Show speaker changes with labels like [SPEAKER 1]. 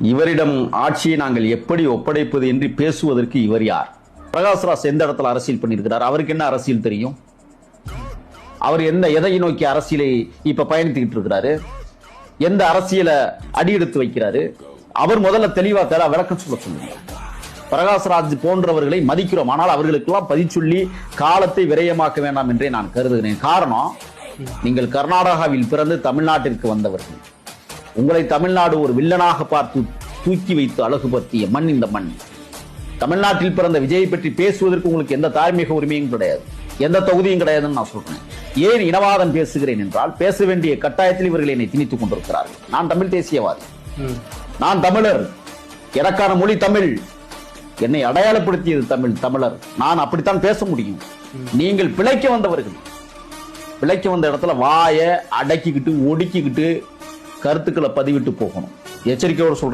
[SPEAKER 1] இவரிடம் ஆட்சியை நாங்கள் எப்படி ஒப்படைப்பது என்று பேசுவதற்கு இவர் யார்? பிரகாஷ்ராஜ் எந்த இடத்துல அரசியல் பண்ணியிருக்கிறார்? அவருக்கு என்ன அரசியல் தெரியும்? அவர் எந்த எதை நோக்கி அரசியலை இப்ப பயணித்துக்கிட்டு இருக்கிறாரு? எந்த அரசியலை அடியெடுத்து வைக்கிறாரு? அவர் முதல்ல தெளிவா தர விளக்கம் சொல்ல சொல்லுங்க. பிரகாஷ்ராஜ் போன்றவர்களை மதிக்கிறோம். ஆனால் அவர்களுக்கெல்லாம் பதிச்சொல்லி காலத்தை விரயமாக்க வேண்டாம் என்றே நான் கருதுகிறேன். காரணம் நீங்கள் கர்நாடகாவில் பிறந்து தமிழ்நாட்டிற்கு வந்தவர்கள். உங்களை தமிழ்நாடு ஒரு வில்லனாக பார்த்து தூக்கி வைத்து அழகுபடுத்திய மண் இந்த மண். தமிழ்நாட்டில் பிறந்த விஜயை பற்றி பேசுவதற்கு உங்களுக்கு எந்த தார்மீக உரிமையும் கிடையாது. எந்த தொகுதியும் கிடையாதுன்னு நான் சொல்றேன். ஏன் இனவாதம் பேசுகிறேன் என்றால் பேச வேண்டிய கட்டாயத்தில் இவர்கள் என்னை திணித்துக் கொண்டிருக்கிறார்கள். நான் தமிழ் தேசியவாதி. நான் தமிழர். எனக்கான மொழி தமிழ். என்னை அடையாளப்படுத்தியது தமிழ் தமிழர். நான் அப்படித்தான் பேச முடியும். நீங்கள் பிழைக்க வந்தவர்கள். பிழைக்க வந்த இடத்துல வாயை அடக்கிக்கிட்டு ஒடுக்கிக்கிட்டு கருத்துக்களை பதிவிட்டு போகணும். எச்சரிக்கையோடு சொல்றேன்.